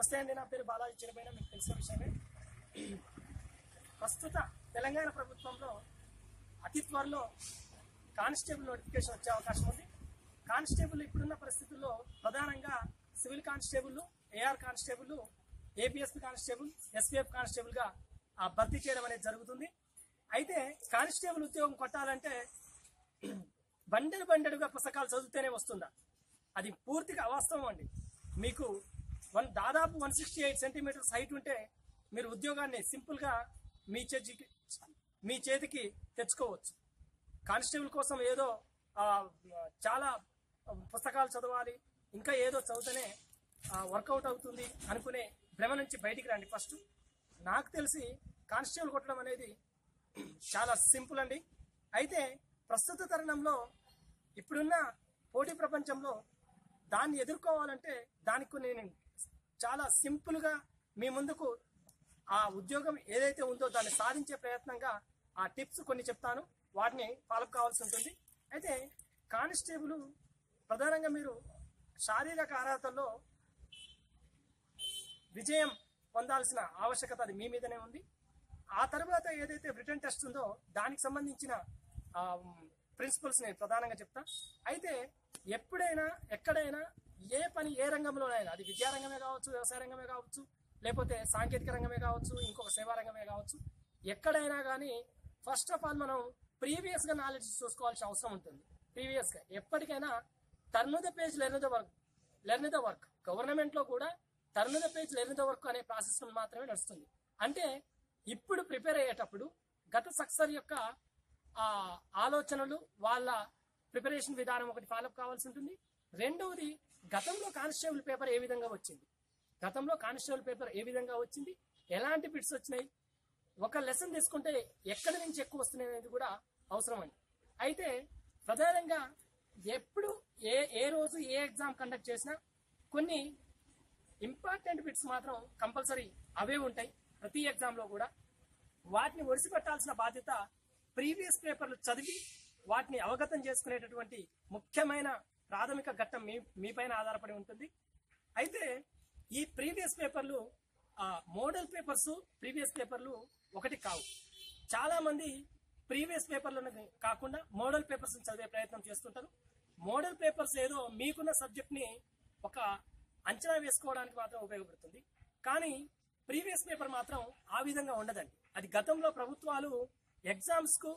నమస్తే అండి నా పేరు బాలాజీ చిరపైన మీకు తెలిసిన విషయమే. ప్రస్తుత తెలంగాణ ప్రభుత్వంలో అతి త్వరలో కానిస్టేబుల్ నోటిఫికేషన్ వచ్చే అవకాశం ఉంది. కానిస్టేబుల్ ఇప్పుడున్న పరిస్థితుల్లో ప్రధానంగా civil constable A R constable A P S P constable S P F కానిస్టేబుల్గా ఆ భర్తీ చేయడం అనేది జరుగుతుంది. అయితే కానిస్టేబుల్ ఉద్యోగం కొట్టాలంటే బండెడు బండెడుగా పుస్తకాలు చదివితేనే వస్తుందా? అది పూర్తిగా అవాస్తవం అండి. మీకు వన్ దాదాపు one sixty eight centimetres height ఉంటే మీరు ఉద్యోగాన్ని సింపుల్గా మీ చేతికి మీ చేతికి తెచ్చుకోవచ్చు. కానిస్టేబుల్ కోసం ఏదో చాలా పుస్తకాలు చదవాలి ఇంకా ఏదో చదివితేనే వర్కౌట్ అవుతుంది అనుకునే భ్రమ నుంచి బయటికి రండి ఫస్ట్. నాకు తెలిసి కానిస్టేబుల్ కొట్టడం అనేది చాలా సింపుల్ అండి. అయితే ప్రస్తుత తరుణంలో ఇప్పుడున్న పోటీ ప్రపంచంలో దాన్ని ఎదుర్కోవాలంటే దానికి కొన్ని నేను చాలా సింపుల్గా మీ ముందుకు ఆ ఉద్యోగం ఏదైతే ఉందో దాన్ని సాధించే ప్రయత్నంగా ఆ టిప్స్ కొన్ని చెప్తాను. వాటిని ఫాలో కావాల్సి ఉంటుంది. అయితే కానిస్టేబుల్ ప్రధానంగా మీరు శారీరక అర్హతల్లో విజయం పొందాల్సిన ఆవశ్యకత అది మీ మీదనే ఉంది. ఆ తర్వాత ఏదైతే రిటర్న్ టెస్ట్ ఉందో దానికి సంబంధించిన ప్రిన్సిపల్స్ నేను ప్రధానంగా చెప్తా. అయితే ఎప్పుడైనా ఎక్కడైనా ఏ పని ఏ రంగంలోనైనా అది విద్యారంగమే కావచ్చు వ్యవసాయ రంగమే కావచ్చు లేకపోతే సాంకేతిక రంగమే కావచ్చు ఇంకొక సేవా రంగమే కావచ్చు ఎక్కడైనా కానీ ఫస్ట్ ఆఫ్ ఆల్ మనం ప్రీవియస్గా నాలెడ్జ్ చూసుకోవాల్సిన అవసరం ఉంటుంది. ప్రీవియస్గా ఎప్పటికైనా turn the page learn the work learn the work గవర్నమెంట్లో కూడా turn the page learn the work అనే ప్రాసెస్ మాత్రమే నడుస్తుంది. అంటే ఇప్పుడు ప్రిపేర్ అయ్యేటప్పుడు గత సక్సర్ యొక్క ఆ ఆలోచనలు వాళ్ళ ప్రిపరేషన్ విధానం ఒకటి ఫాలోఅప్ కావాల్సి ఉంటుంది. రెండవది గతంలో కానిస్టేబుల్ పేపర్ ఏ విధంగా వచ్చింది? గతంలో కానిస్టేబుల్ పేపర్ ఏ విధంగా వచ్చింది? ఎలాంటి బిట్స్ వచ్చినాయి? ఒక లెసన్ తీసుకుంటే ఎక్కడి నుంచి ఎక్కువ వస్తున్నాయి అనేది కూడా అవసరం అండి. అయితే ప్రధానంగా ఎప్పుడు ఏ ఏ రోజు ఏ ఎగ్జామ్ కండక్ట్ చేసినా కొన్ని ఇంపార్టెంట్ బిట్స్ మాత్రం కంపల్సరీ అవే ఉంటాయి ప్రతి ఎగ్జామ్లో కూడా. వాటిని ఒడిసిపెట్టాల్సిన బాధ్యత ప్రీవియస్ పేపర్లు చదివి వాటిని అవగతం చేసుకునేటటువంటి ముఖ్యమైన ప్రాథమిక ఘట్టం మీ మీపైన ఆధారపడి ఉంటుంది. అయితే ఈ ప్రీవియస్ పేపర్లు ఆ మోడల్ పేపర్స్ ప్రీవియస్ పేపర్లు ఒకటి కావు. చాలా మంది ప్రీవియస్ పేపర్లను కాకుండా మోడల్ పేపర్స్ చదివే ప్రయత్నం చేస్తుంటారు. మోడల్ పేపర్స్ ఏదో మీకున్న సబ్జెక్ట్ని ఒక అంచనా వేసుకోవడానికి మాత్రం ఉపయోగపడుతుంది. కానీ ప్రీవియస్ పేపర్ మాత్రం ఆ విధంగా ఉండదండి. అది గతంలో ప్రభుత్వాలు ఎగ్జామ్స్కు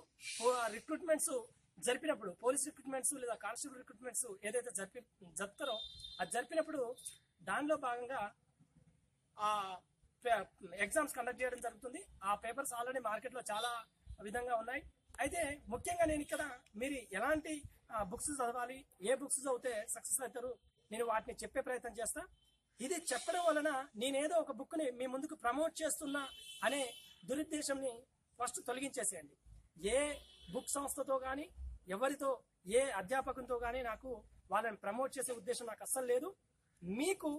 రిక్రూట్మెంట్స్ జరిపినప్పుడు పోలీస్ రిక్రూట్మెంట్స్ లేదా కానిస్టేబుల్ రిక్రూట్మెంట్స్ ఏదైతే జరిపి జరుపుతారో అది జరిపినప్పుడు దానిలో భాగంగా ఆ ఎగ్జామ్స్ కండక్ట్ చేయడం జరుగుతుంది. ఆ పేపర్స్ ఆల్రెడీ మార్కెట్లో చాలా విధంగా ఉన్నాయి. అయితే ముఖ్యంగా నేను ఇక్కడ మీరు ఎలాంటి బుక్స్ చదవాలి ఏ బుక్స్ చదివితే సక్సెస్ అవుతారు నేను వాటిని చెప్పే ప్రయత్నం చేస్తా. ఇది చెప్పడం వలన నేనేదో ఒక బుక్ని మీ ముందుకు ప్రమోట్ చేస్తున్నా అనే దురుద్దేశంని ఫస్ట్ తొలగించేసేయండి. ఏ బుక్ సంస్థతో కానీ ఎవరితో ఏ అధ్యాపకంతో కానీ నాకు వాళ్ళని ప్రమోట్ చేసే ఉద్దేశం నాకు అస్సలు లేదు. మీకు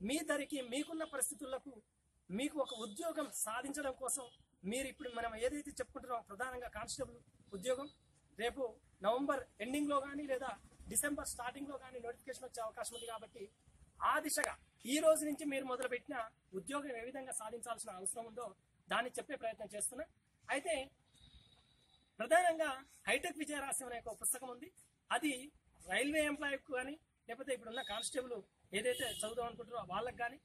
మీ ధరికి మీకున్న పరిస్థితులకు మీకు ఒక ఉద్యోగం సాధించడం కోసం మీరు ఇప్పుడు మనం ఏదైతే చెప్పుకుంటున్నామో ప్రధానంగా కానిస్టేబుల్ ఉద్యోగం రేపు నవంబర్ ఎండింగ్లో కానీ లేదా డిసెంబర్ స్టార్టింగ్లో కానీ నోటిఫికేషన్ వచ్చే అవకాశం ఉంది కాబట్టి ఆ దిశగా ఈ రోజు నుంచి మీరు మొదలుపెట్టిన ఉద్యోగం ఏ విధంగా సాధించాల్సిన అవసరం ఉందో దాన్ని చెప్పే ప్రయత్నం చేస్తున్నా. అయితే ప్రధానంగా హైటెక్ విజయరహస్యం అనే ఒక పుస్తకం ఉంది. అది రైల్వే ఎంప్లాయీ కానీ లేకపోతే ఇప్పుడున్న కానిస్టేబుల్ ఏదైతే చదువుదాం అనుకుంటారో వాళ్ళకి కానీ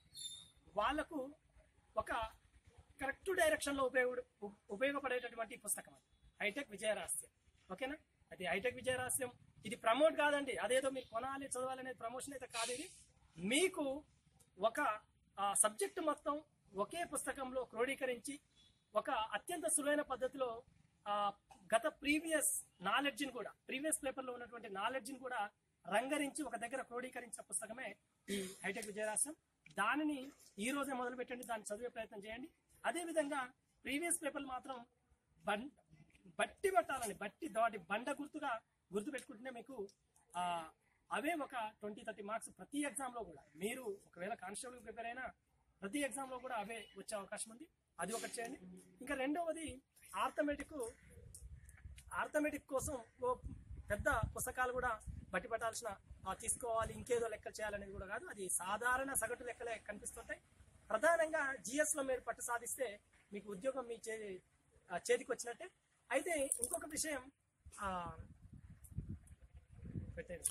వాళ్ళకు ఒక కరెక్ట్ డైరెక్షన్లో ఉపయోగ ఉపయోగపడేటటువంటి పుస్తకం అది. హైటెక్ విజయరహస్యం ఓకేనా? అది హైటెక్ విజయరహస్యం ఇది ప్రమోట్ కాదండి. అదేదో మీరు కొనాలి చదవాలి అనేది ప్రమోషన్ అయితే కాదు ఇది. మీకు ఒక సబ్జెక్ట్ మొత్తం ఒకే పుస్తకంలో క్రోడీకరించి ఒక అత్యంత సులువైన పద్ధతిలో గత ప్రీవియస్ నాలెడ్జ్ని కూడా ప్రీవియస్ పేపర్లో ఉన్నటువంటి నాలెడ్జ్ని కూడా రంగరించి ఒక దగ్గర క్రోడీకరించిన పుస్తకమే ఈ హైటెక్ విజయరాశం. దానిని ఈ రోజే మొదలు పెట్టండి దాన్ని చదివే ప్రయత్నం చేయండి. అదే విధంగా ప్రీవియస్ పేపర్లు మాత్రం బట్టి పట్టాలని బట్టి వాటి బండ గుర్తుగా గుర్తు పెట్టుకుంటేనే మీకు ఆ అవే ఒక ట్వంటీ థర్టీ మార్క్స్ ప్రతి ఎగ్జామ్లో కూడా. మీరు ఒకవేళ కానిస్టేబుల్ ప్రిపేర్ అయినా ప్రతి ఎగ్జామ్లో కూడా అవే వచ్చే అవకాశం ఉంది. అది ఒకటి చేయండి. ఇంకా రెండవది ఆర్థమెటిక్ ఆర్థమెటిక్ కోసం ఓ పెద్ద పుస్తకాలు కూడా బట్టి పట్టాల్సిన తీసుకోవాలి ఇంకేదో లెక్కలు చేయాలనేది కూడా కాదు. అది సాధారణ సగటు లెక్కలే కనిపిస్తుంటాయి. ప్రధానంగా జిఎస్లో మీరు పట్టు సాధిస్తే మీకు ఉద్యోగం మీ చే ఆ, చేతికి వచ్చినట్టే. అయితే ఇంకొక విషయం పెట్టండి